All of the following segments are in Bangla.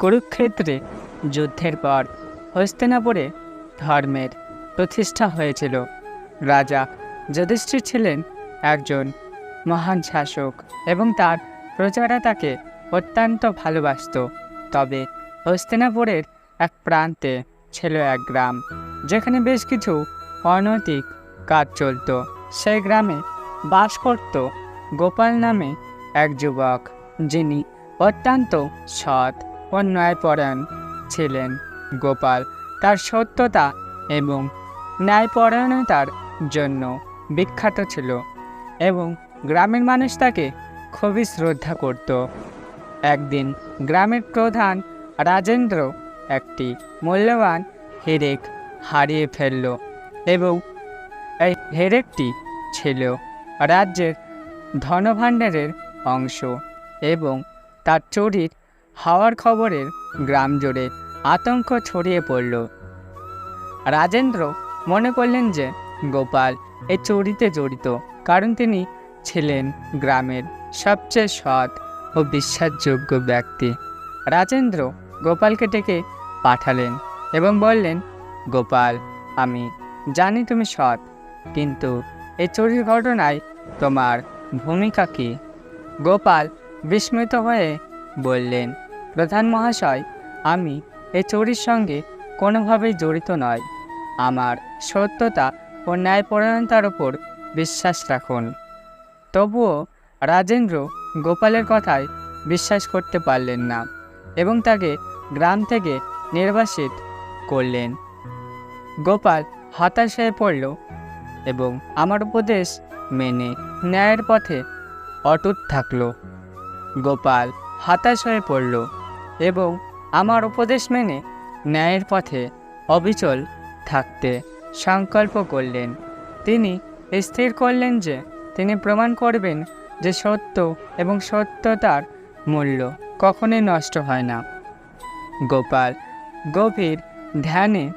কুরুক্ষেত্রে যুদ্ধের পর হস্তিনাপুরে ধর্মের প্রতিষ্ঠা হয়েছিল। রাজা যুধিষ্ঠির ছিলেন একজন মহান শাসক এবং তার প্রজারা তাকে অত্যন্ত ভালোবাসত। তবে হস্তিনাপুরের এক প্রান্তে ছিল এক গ্রাম, যেখানে বেশ কিছু অনৈতিক কাজ চলত। সেই গ্রামে বাস করত গোপাল নামে এক যুবক, যিনি অত্যন্ত সৎ ও ন্যায়পরায়ণ ছিলেন গোপাল তার সত্যতা এবং ন্যায়পরায়ণতার জন্য বিখ্যাত ছিল এবং গ্রামের মানুষ তাকে খুবই শ্রদ্ধা করত। একদিন গ্রামের প্রধান রাজেন্দ্র একটি মূল্যবান হেরেক হারিয়ে ফেলল এবং এই হেরেকটি ছিল রাজ্যের ধনভাণ্ডারের অংশ এবং তার চুরির হাওয়ার খবরের গ্রাম জুড়ে আতঙ্ক ছড়িয়ে পড়ল। রাজেন্দ্র মনে করলেন যে, গোপাল এই চুরিতে জড়িত, কারণ তিনি ছিলেন গ্রামের সবচেয়ে সৎ ও বিশ্বাসযোগ্য ব্যক্তি। রাজেন্দ্র গোপালকে ডেকে পাঠালেন এবং বললেন, গোপাল, আমি জানি তুমি সৎ, কিন্তু এই চুরির ঘটনায় তোমার ভূমিকা কী? গোপাল বিস্মিত হয়ে বললেন প্রধান মহাশয়, আমি এই চুরির সঙ্গে কোনোভাবেই জড়িত নয় আমার সত্যতা ও ন্যায়পরায়ণতার ওপর বিশ্বাস রাখুন। তবুও রাজেন্দ্র গোপালের কথায় বিশ্বাস করতে পারলেন না এবং তাকে গ্রাম থেকে নির্বাসিত করলেন। গোপাল হতাশ হয়ে পড়ল এবং আমার উপদেশ মেনে ন্যায়ের পথে অটুট থাকল। গোপাল হতাশ হয়ে পড়ল। এবং আমার উপদেশ মেনে ন্যায়ের পথে অবিচল থাকতে সংকল্প করলেন। তিনি স্থির করলেন যে তিনি প্রমাণ করবেন যে সত্য এবং সত্যতার মূল্য কখনোই নষ্ট হয় না। গোপাল গভীর ধ্যানে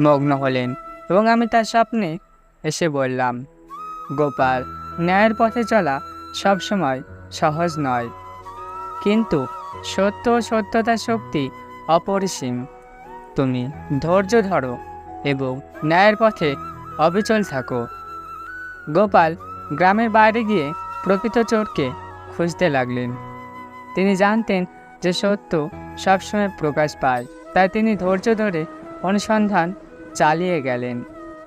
মগ্ন হলেন এবং আমি তার স্বপ্নে এসে বললাম, গোপাল, ন্যায়ের পথে চলা সবসময় সহজ নয়। কিন্তু সত্য সত্যতা শক্তি অপরিসীম। তুমি ধৈর্য ধরো এবং ন্যায়ের পথে অবিচল থাকো। গোপাল গ্রামের বাইরে গিয়ে প্রকৃত চোরকে খুঁজতে লাগলেন। তিনি জানতেন যে সত্য সবসময় প্রকাশ পায়, তাই তিনি ধৈর্য ধরে অনুসন্ধান চালিয়ে গেলেন।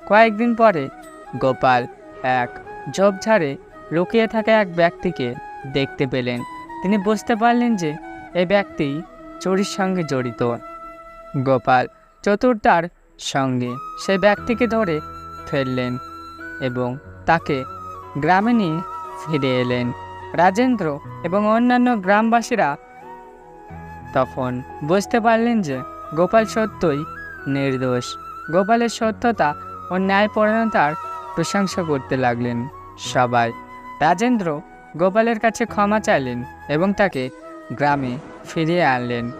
কয়েকদিন পরে গোপাল এক ঝোপঝাড়ে লুকিয়ে থাকা এক ব্যক্তিকে দেখতে পেলেন। তিনি বুঝতে পারলেন যে এই ব্যক্তি চোরির সঙ্গে জড়িত। গোপাল চতুর্থার সঙ্গে সে ব্যক্তিকে ধরে ফেললেন এবং তাকে গ্রামে নিয়ে ফিরে এলেন। রাজেন্দ্র এবং অন্যান্য গ্রামবাসীরা তখন বুঝতে পারলেন যে গোপাল সত্যই নির্দোষ। গোপালের সত্যতা ও ন্যায়পরায়ণতার প্রশংসা করতে লাগলেন সবাই। রাজেন্দ্র গোপালের কাছে ক্ষমা চাইলেন এবং তাকে গ্রামে ফিরিয়ে আনলেন।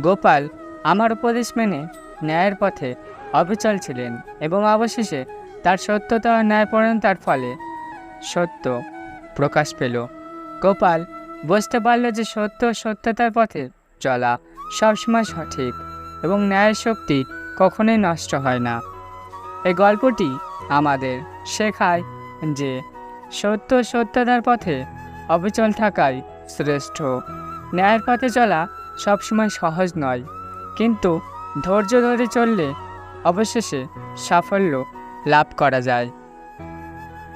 গোপাল আমার উপদেশ মেনে ন্যায়ের পথে অবিচল ছিলেন এবং অবশেষে তার সত্যতা ও ন্যায়পরায়ণতার ফলে সত্য প্রকাশ পেল। গোপাল বুঝতে পারল যে সত্য সত্যতার পথে চলা সবসময় সঠিক এবং ন্যায়ের শক্তি কখনোই নষ্ট হয় না। এই গল্পটি আমাদের শেখায় যে সত্য সত্যতার পথে অবিচল থাকাই শ্রেষ্ঠ। ন্যায়ের পথে চলা সবসময় সহজ নয়। কিন্তু ধৈর্য ধরে চললে অবশেষে সাফল্য লাভ করা যায়।